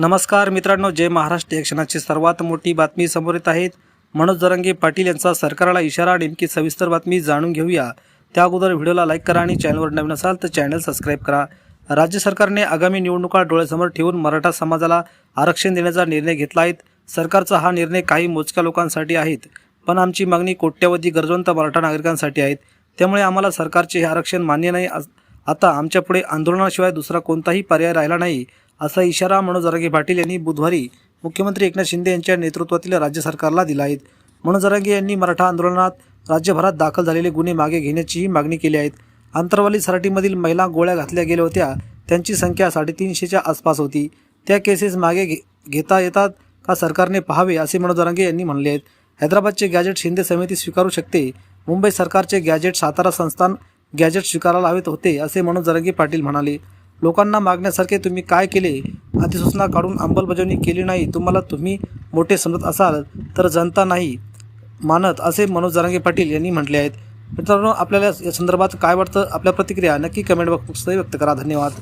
नमस्कार मित्रांनो जय महाराष्ट्र. क्षणाची सर्वात मोठी बातमी समोर येत आहेत मनोज जरंगे पाटील यांचा सरकारला इशारा नेमकी सविस्तर बातमी जाणून घेऊया. त्या अगोदर व्हिडिओला लाईक करा आणि चॅनलवर नवीन असाल तर चॅनल सबस्क्राईब करा. राज्य सरकारने आगामी निवडणुका डोळ्यासमोर ठेवून मराठा समाजाला आरक्षण देण्याचा निर्णय घेतला आहे. सरकारचा हा निर्णय काही मोजक्या लोकांसाठी आहेत पण आमची मागणी कोट्यवधी गरजवंत मराठा नागरिकांसाठी आहेत. त्यामुळे आम्हाला सरकारचे हे आरक्षण मान्य नाही. आता आमच्यापुढे आंदोलनाशिवाय दुसरा कोणताही पर्याय राहिला नाही असा इशारा मनोज जरांगे पाटील यांनी बुधवारी मुख्यमंत्री एकनाथ शिंदे यांच्या नेतृत्वातील राज्य सरकारला दिला आहे. मनोज जरांगे यांनी मराठा आंदोलनात राज्यभरात दाखल झालेले गुन्हे मागे घेण्याचीही मागणी केली आहेत आंतरवाली सराटीमधील महिला गोळ्या घातल्या गेल्या होत्या त्यांची संख्या साडेतीनशेच्या आसपास होती. त्या केसेस मागे घे घेता येतात का सरकारने पाहावे असे मनोज जरांगे यांनी म्हणले आहेत. हैदराबादचे गॅजेट शिंदे समिती स्वीकारू शकते. मुंबई सरकारचे गॅजेट सातारा संस्थान गॅजेट स्वीकारायला हवेत होते असे मनोज जरंगी पाटील म्हणाले. लोकांना मागण्यासारखे तुम्ही काय केले? अधिसूचना काढून अंमलबजावणी केली नाही तुम्हाला तुम्ही मोठे समजत असाल तर जनता नाही मानत असे मनोज जरांगे पाटील यांनी म्हटले आहेत मित्रांनो आपल्याला या संदर्भात काय वाटतं? आपल्या प्रतिक्रिया नक्की कमेंट बॉक्समध्ये व्यक्त करा. धन्यवाद.